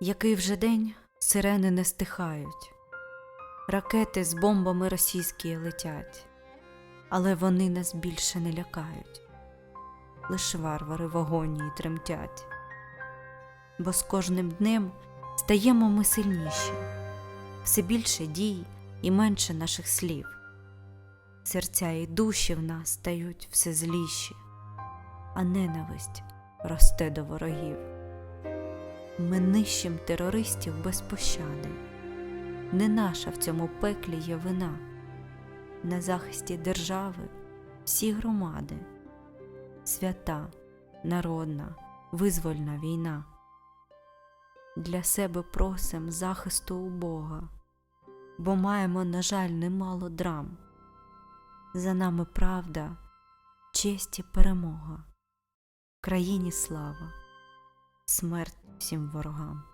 Який вже день сирени не стихають, ракети з бомбами російські летять, але вони нас більше не лякають, лиш варвари в агонії тремтять, бо з кожним днем стаємо ми сильніші, все більше дій і менше наших слів. Серця і душі в нас стають все зліші, а ненависть росте до ворогів. Ми нищим терористів без пощади. Не наша в цьому пеклі є вина. На захисті держави всі громади, свята, народна, визвольна війна. Для себе просим захисту у Бога, бо маємо, на жаль, немало драм. За нами правда, честь і перемога, країні слава, смерть всім ворогам.